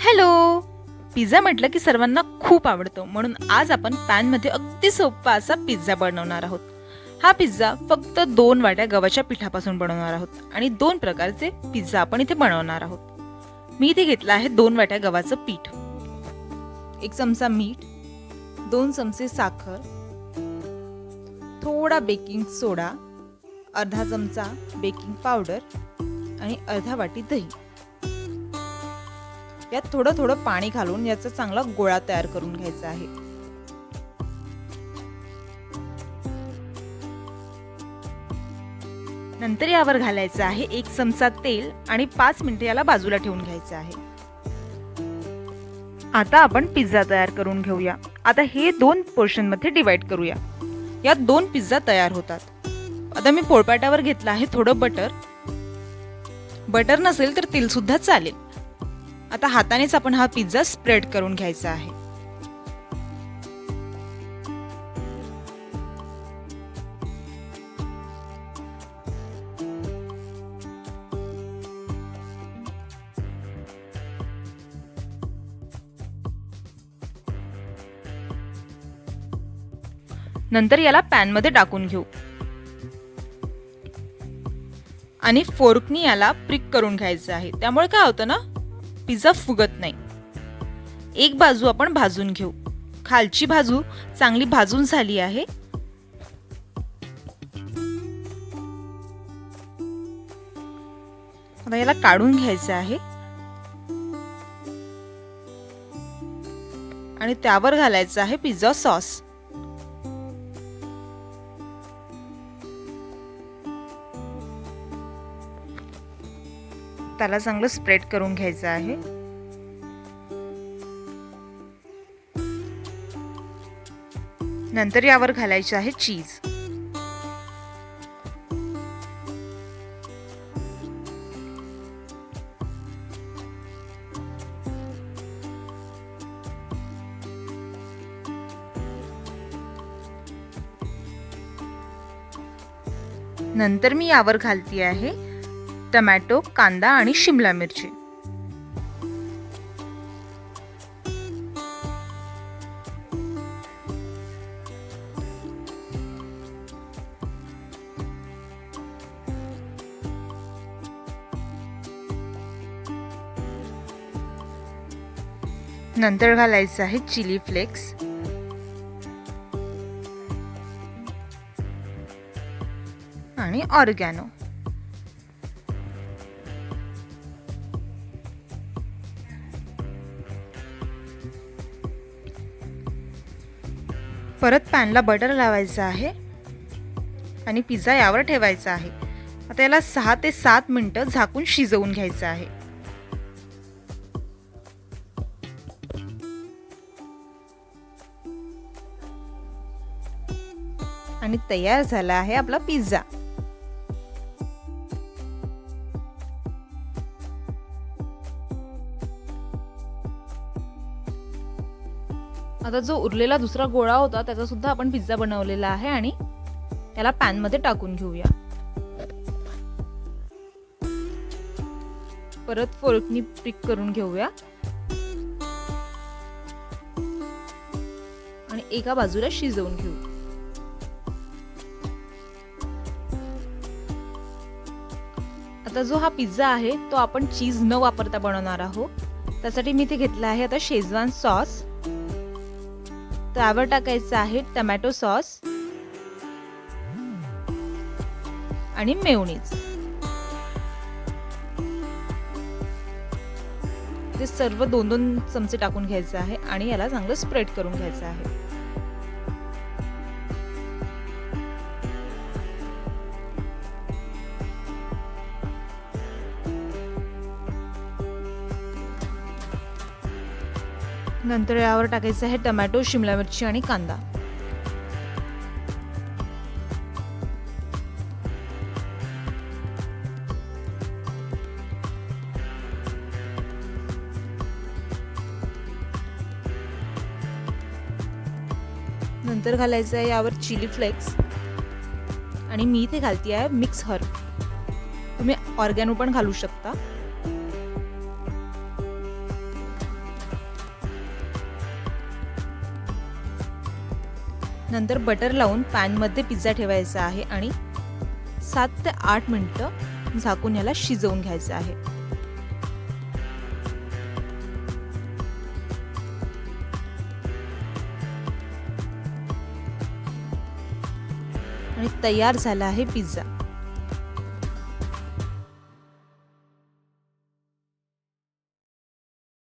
Hello. Pizza म्हटलं की सर्वांना खूप आवडतो म्हणून आज आपण पॅनमध्ये अगदी सोपा असा पिझ्झा बनवणार आहोत. हा पिझ्झा फक्त दोन वाट्या गव्हाच्या पिठापासून बनवणार आहोत आणि दोन प्रकारचे पिझ्झा आपण इथे बनवणार आहोत. मी इथे घेतलं आहे दोन वाट्या गव्हाचं पीठ. एक चमचा मीठ दोन चमचे साखर थोडा बेकिंग सोडा अर्धा चमचा बेकिंग पावडर आणि अर्धा वाटी दही. यात थोडं थोडं पाणी घालून याचा चांगला गोळा तयार करून घ्यायचा आहे. नंतर यावर घालायचं आहे एक चमचा तेल आणि पाच मिनिटे याला बाजूला ठेवून घ्यायचं आहे. आता आपण पिझ्झा तयार करून घेऊया. आता हे दोन पोर्शनमध्ये डिवाइड करूया. यात दोन पिझ्झा तयार होतात. आता मी पोळपाटावर घेतलं आहे थोडं बटर. बटर नसेल तर तेल सुद्धा चालेल. आता हातानेच आपण हा पिझ्झा स्प्रेड करून घ्यायचा आहे. नंतर याला पॅनमध्ये टाकून घेऊ. आणि फोर्कनी याला प्रिक करून घ्यायचं आहे. त्यामुळे काय होतं ना पिझ्झा फुगत नाही. एक बाजू आपण भाजून घेऊ. खालची बाजू चांगली भाजून झाली आहे. आता याला काढून घ्यायचं आहे. आणि त्यावर घालायचं आहे पिझ्झा सॉस. त्याला चांगलं स्प्रेड करून घ्यायचं आहे. नंतर यावर घालायचे आहे चीज नंतर मी यावर घालती आहे टमॅटो कांदा आणि शिमला मिरची. नंतर घालायचं आहे चिली फ्लेक्स. आणि ऑर्गॅनो. परत पॅनला बटर लावायचं आहे आणि पिझ्झा यावर ठेवायचा आहे. आता याला सहा ते सात मिनटं झाकून शिजवून घ्यायचं आहे. आणि तयार झाला आहे आपला पिझ्झा. आता जो उरलेला दुसरा गोळा होता त्याचा सुद्धा आपण पिझ्झा बनवलेला आहे आणि त्याला पॅनमध्ये टाकून घेऊया. परत फोर्कनी पिक करून घेऊया. आणि एका बाजूला शिजवून घेऊ. आता जो हा पिझ्झा आहे तो आपण चीज न वापरता बनवणार आहोत. त्यासाठी मी इथे घेतला आहे आता शेजवान सॉस त्यावर टाकायचं आहे टमॅटो सॉस आणि मेवणीज ते सर्व दोन दोन चमचे टाकून घ्यायचं आहे आणि याला चांगलं स्प्रेड करून घ्यायचं आहे. नंतर यावर टाकायचं आहे टमॅटो शिमला मिरची आणि कांदा. नंतर घालायचं आहे यावर चिली फ्लेक्स आणि मी इथे घालते आहे मिक्स हर्ब तुम्ही ऑर्गॅनो पण घालू शकता. नंतर बटर लावून पॅनमध्ये पिझ्झा ठेवायचा आहे आणि सात ते आठ मिनटं झाकून याला शिजवून घ्यायचं आहे. आणि तयार झाला आहे पिझ्झा.